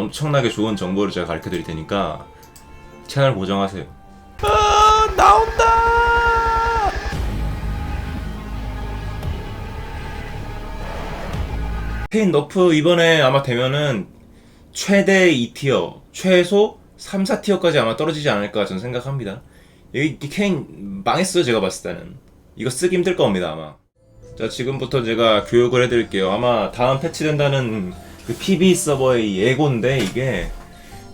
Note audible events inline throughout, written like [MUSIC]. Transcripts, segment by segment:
엄청나게 좋은 정보를 제가 가르쳐 드릴 테니까 채널 고정하세요. 아, 나온다! 페인 너프 이번에 아마 되면은 최대 2티어, 최소 3, 4티어까지 아마 떨어지지 않을까 저는 생각합니다. 여기 이 케인 망했어요, 제가 봤을 때는. 이거 쓰기 힘들 겁니다, 아마. 자, 지금부터 제가 교육을 해드릴게요. 아마 다음 패치된다는 그 PB 서버의 예고인데, 이게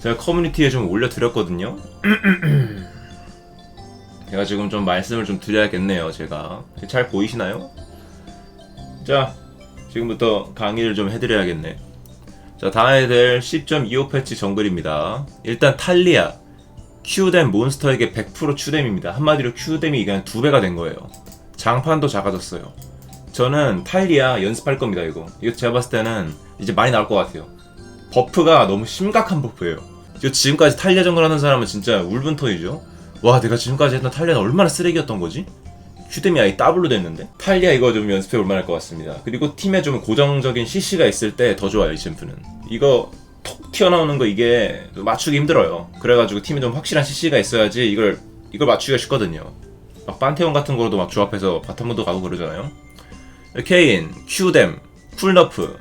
제가 커뮤니티에 좀 올려드렸거든요. [CLEARS THROAT] 제가 지금 좀 말씀을 좀 드려야겠네요, 제가. 잘 보이시나요? 자, 지금부터 강의를 좀 해드려야겠네. 자, 다음에 될 10.25 패치 정글입니다. 일단 탈리아. Q댐 몬스터에게 100% Q댐입니다. 한마디로 Q댐이 그냥 두 배가 된 거예요. 장판도 작아졌어요. 저는 탈리아 연습할 겁니다, 이거. 이거 제가 봤을 때는 이제 많이 나올 것 같아요. 버프가 너무 심각한 버프예요. 저 지금까지 탈리아 정글 하는 사람은 진짜 울분터이죠. 와, 내가 지금까지 했던 탈리아는 얼마나 쓰레기였던 거지? 휴대미 아예 더블로 됐는데 탈리아 이거 좀 연습해 볼 만 할 것 같습니다. 그리고 팀에 좀 고정적인 CC가 있을 때 더 좋아요 이 챔프는. 이거 톡 튀어나오는 거 이게 맞추기 힘들어요. 그래가지고 팀에 좀 확실한 CC가 있어야지 이걸 이걸 맞추기가 쉽거든요. 막 판테온 같은 거로도 막 조합해서 바텀문도 가고 그러잖아요. 케인, 큐댐, 쿨너프.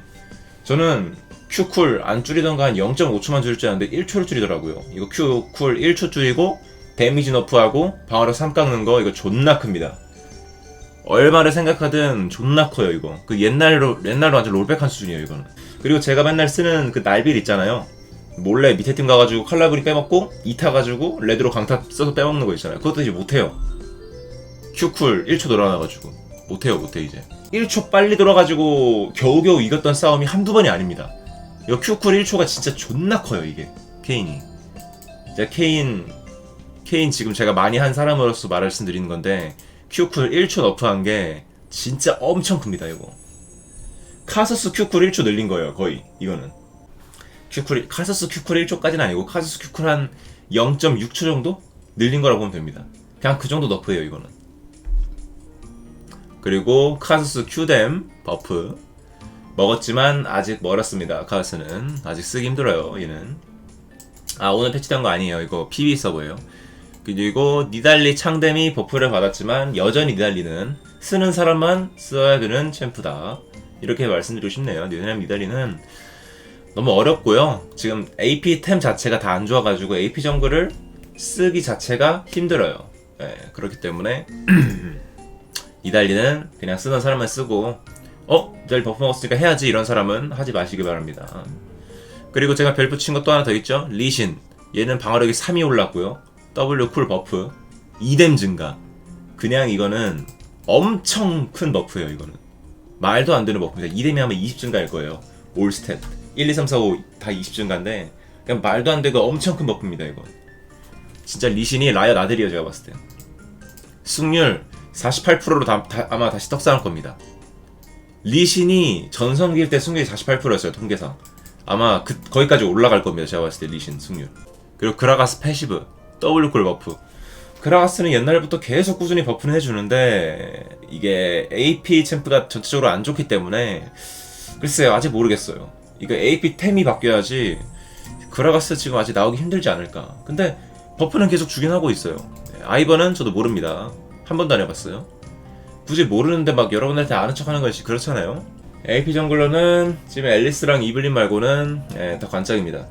저는 큐쿨 안 줄이던가 한 0.5초만 줄일 줄 알았는데 1초를 줄이더라고요. 이거 큐쿨 1초 줄이고 데미지 너프하고 방어력 3 깎는 거 이거 존나 큽니다. 얼마를 생각하든 존나 커요 이거. 그 옛날로 옛날로 완전 롤백한 수준이에요 이거는. 그리고 제가 맨날 쓰는 그 날빌 있잖아요. 몰래 밑에 팀 가가지고 칼라브리 빼먹고 이타 가지고 레드로 강타 써서 빼먹는 거 있잖아요. 그것도 이제 못해요. 큐쿨 1초 돌아나가지고 못해요 못해 이제. 1초 빨리 돌아가지고 겨우겨우 이겼던 싸움이 한두 번이 아닙니다. 이거 큐쿨 1초가 진짜 존나 커요 이게 케인이. 제가 케인 케인 지금 제가 많이 한 사람으로서 말씀드리는 건데 큐쿨 1초 너프한 게 진짜 엄청 큽니다 이거 카서스 큐쿨 1초 늘린 거예요 거의 이거는 큐쿨 카서스 큐쿨 1초까지는 아니고 카서스 큐쿨 한 0.6초 정도 늘린 거라고 보면 됩니다 그냥 그 정도 너프예요 이거는 그리고 카서스 큐댐 버프 먹었지만 아직 멀었습니다 카서스는 아직 쓰기 힘들어요 얘는 아 오늘 패치된 거 아니에요 이거 PB 서버예요 그리고 니달리 창댐이 버프를 받았지만 여전히 니달리는 쓰는 사람만 써야 되는 챔프다. 이렇게 말씀드리고 싶네요. 왜냐면 니달리는 너무 어렵고요. 지금 AP 템 자체가 다 안 좋아가지고 AP 정글을 쓰기 자체가 힘들어요. 네, 그렇기 때문에 [CLEARS THROAT] 니달리는 그냥 쓰는 사람만 쓰고 어? 니달리 버프 먹었으니까 해야지 이런 사람은 하지 마시기 바랍니다. 그리고 제가 별 붙인 것도 하나 더 있죠. 리신. 얘는 방어력이 3이 올랐고요. W 쿨 버프 2뎀 증가 그냥 이거는 엄청 큰 버프예요 이거는 말도 안 되는 버프입니다 2뎀이 하면 20 증가일 거예요 올 스탯 1, 2, 3, 4, 5 다 20 증가인데 그냥 말도 안 되고 엄청 큰 버프입니다 이거 진짜 리신이 라이엇 아들이에요 제가 봤을 때 승률 48%로 다, 다- 아마 다시 떡상할 겁니다 리신이 전성기일 때 승률이 48%였어요 통계상 아마 그, 거기까지 올라갈 겁니다 제가 봤을 때 리신 승률 그리고 그라가스 패시브 W콜 버프. 그라가스는 옛날부터 계속 꾸준히 버프는 해주는데 이게 AP 챔프가 전체적으로 안 좋기 때문에 글쎄요 아직 모르겠어요. 이거 AP 템이 바뀌어야지 그라가스 지금 아직 나오기 힘들지 않을까. 근데 버프는 계속 주긴 하고 있어요. 네, 아이번은 저도 모릅니다. 한 번도 안 해봤어요. 굳이 모르는데 막 여러분한테 아는 척하는 것이 그렇잖아요. AP 정글러는 지금 앨리스랑 이블린 말고는 예, 다 관짝입니다.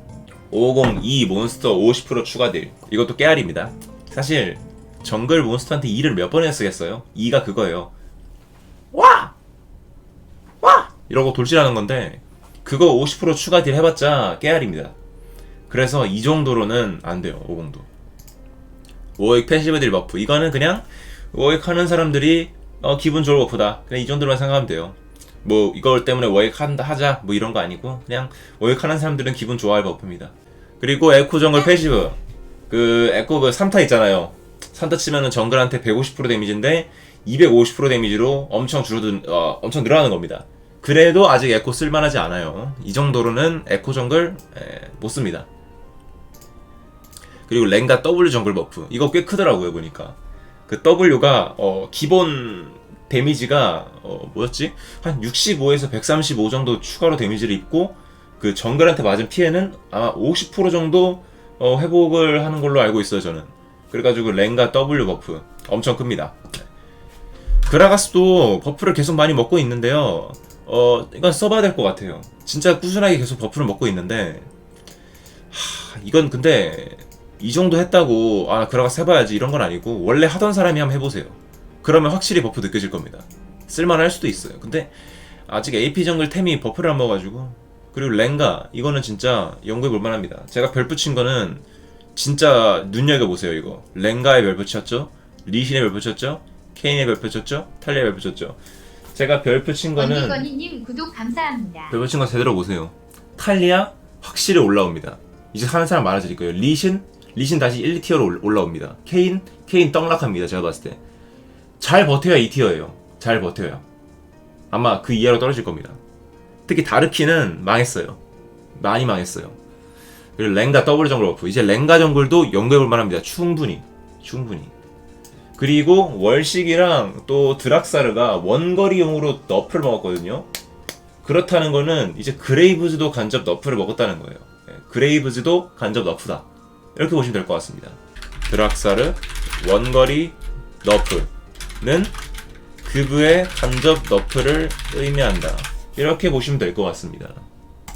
502 몬스터 50% 추가 딜 이것도 깨알입니다 사실 정글 몬스터한테 2를 몇 번이나 쓰겠어요 2가 그거예요 와! 와! 이러고 돌진하는 건데 그거 50% 추가 딜 해봤자 깨알입니다 그래서 이 정도로는 안 돼요 50도 워익 패시브 딜 버프 이거는 그냥 워익 하는 사람들이 어, 기분 좋을 버프다 그냥 이 정도로만 생각하면 돼요 뭐 이걸 때문에 워익 한다 하자 뭐 이런 거 아니고 그냥 워익 하는 사람들은 기분 좋아할 버프입니다. 그리고 에코 정글 패시브 그 에코 그 3타 있잖아요. 3타 치면은 정글한테 150% 데미지인데 250% 데미지로 엄청 줄어든 어, 엄청 늘어나는 겁니다. 그래도 아직 에코 쓸만하지 않아요. 이 정도로는 에코 정글 에, 못 씁니다. 그리고 랭가 W 정글 버프 이거 꽤 크더라고요 보니까 그 W가 어, 기본 데미지가 어, 뭐였지? 한 65에서 135 정도 추가로 데미지를 입고 그 정글한테 맞은 피해는 아마 50% 정도 어, 회복을 하는 걸로 알고 있어요 저는. 그래가지고 랭가 W 버프 엄청 큽니다. 그라가스도 버프를 계속 많이 먹고 있는데요. 어 이건 써봐야 될 것 같아요. 진짜 꾸준하게 계속 버프를 먹고 있는데 하, 이건 근데 이 정도 했다고 아 그라가스 해봐야지 이런 건 아니고 원래 하던 사람이 한번 해보세요 그러면 확실히 버프 느껴질 겁니다 쓸만할 수도 있어요 근데 아직 AP 정글 템이 버프를 안 먹어가지고 그리고 랭가 이거는 진짜 연구해 볼 만합니다. 제가 별 붙인 거는 진짜 눈여겨 보세요 이거. 랭가에 별 붙였죠, 리신에 별 붙였죠, 케인에 별 붙였죠, 탈리아에 별 붙였죠. 제가 별 붙인 거는 언니건이님 구독 감사합니다. 별 붙인 거 제대로 보세요. 탈리아 확실히 올라옵니다. 이제 하는 사람 많아질 거예요. 리신 리신 다시 1, 2티어로 올라옵니다. 케인 케인 떡락합니다. 제가 봤을 때. 잘 버텨야 2티어예요. 잘 버텨야. 아마 그 이하로 떨어질 겁니다. 특히 다르키는 망했어요. 많이 망했어요. 그리고 랭가 더블 정글 버프. 이제 랭가 정글도 연구해볼 만합니다. 충분히. 충분히. 그리고 월식이랑 또 드락사르가 원거리용으로 너프를 먹었거든요. 그렇다는 거는 이제 그레이브즈도 간접 너프를 먹었다는 거예요. 예, 그레이브즈도 간접 너프다. 이렇게 보시면 될 것 같습니다. 드락사르 원거리 너프는 그브의 간접 너프를 의미한다. 이렇게 보시면 될 것 같습니다.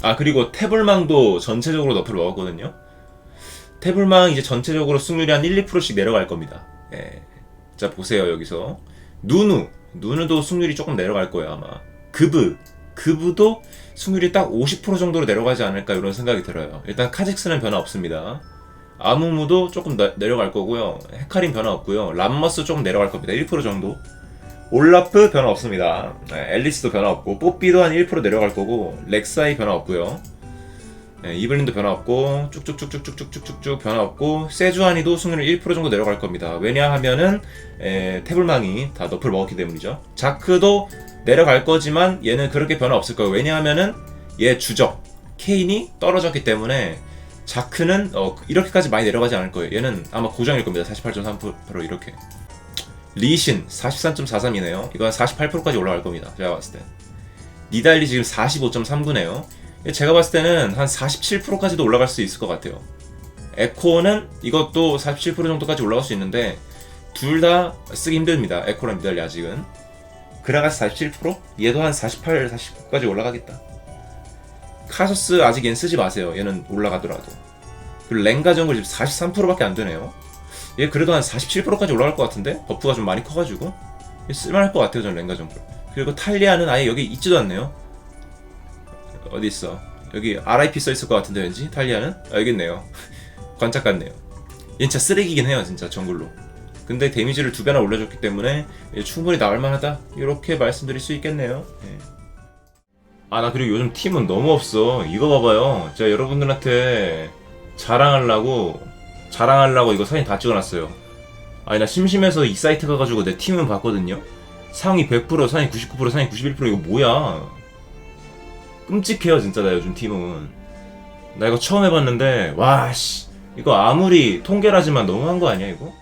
아 그리고 태블망도 전체적으로 너프를 먹었거든요. 태블망 이제 전체적으로 승률이 한 1, 2%씩 내려갈 겁니다. 예. 자 보세요 여기서 누누 누누도 승률이 조금 내려갈 거예요 아마. 그브 그브도 승률이 딱 50% 정도로 내려가지 않을까 이런 생각이 들어요. 일단 카직스는 변화 없습니다. 아무무도 조금 나- 내려갈 거고요. 헤카린 변화 없고요. 람머스 조금 내려갈 겁니다. 1% 정도. 올라프 변화 없습니다. 네, 앨리스도 변화 없고 뽀삐도 한 1% 내려갈 거고 렉사이 변화 없고요. 네, 이블린도 변화 없고 쭉쭉쭉쭉쭉쭉쭉쭉 변화 없고 세주아니도 승률 1% 정도 내려갈 겁니다. 왜냐하면은 에, 태블망이 다 너프를 먹었기 때문이죠. 자크도 내려갈 거지만 얘는 그렇게 변화 없을 거예요. 왜냐하면은 얘 주적 케인이 떨어졌기 때문에 자크는 어, 이렇게까지 많이 내려가지 않을 거예요. 얘는 아마 고정일 겁니다. 48.3% 이렇게. 리신 43.43이네요. 이건 48%까지 올라갈 겁니다. 제가 봤을 때. 니달리 지금 45.39네요. 제가 봤을 때는 한 47%까지도 올라갈 수 있을 것 같아요. 에코는 이것도 47% 정도까지 올라갈 수 있는데 둘 다 쓰기 힘듭니다. 에코랑 니달리 아직은. 그라가스 47%? 얘도 한 48, 49까지 올라가겠다. 카소스 아직 얘는 쓰지 마세요. 얘는 올라가더라도. 그리고 랭가 정글 지금 43%밖에 안 되네요. 얘 그래도 한 47%까지 올라갈 것 같은데? 버프가 좀 많이 커가지고? 얘 쓸만할 것 같아요 저는 랭가 정글. 그리고 탈리아는 아예 여기 있지도 않네요. 어디 있어? 여기 RIP 써 있을 것 같은데 왠지? 탈리아는? 아 여기 있네요. [LAUGHS] 관짝 같네요. 얘 진짜 쓰레기긴 해요 진짜 정글로. 근데 데미지를 두 배나 올려줬기 때문에 얘 충분히 나올 만하다. 이렇게 말씀드릴 수 있겠네요 아 나 그리고 요즘 팀은 너무 없어 이거 봐봐요 제가 여러분들한테 자랑하려고 자랑하려고 이거 사진 다 찍어놨어요. 아니 나 심심해서 이 사이트 가가지고 내 팀은 봤거든요. 상위 100%, 상위 99%, 상위 91% 이거 뭐야? 끔찍해요 진짜 나 요즘 팀은. 나 이거 처음 해봤는데 와씨 이거 아무리 통계라지만 너무한 거 아니야 이거?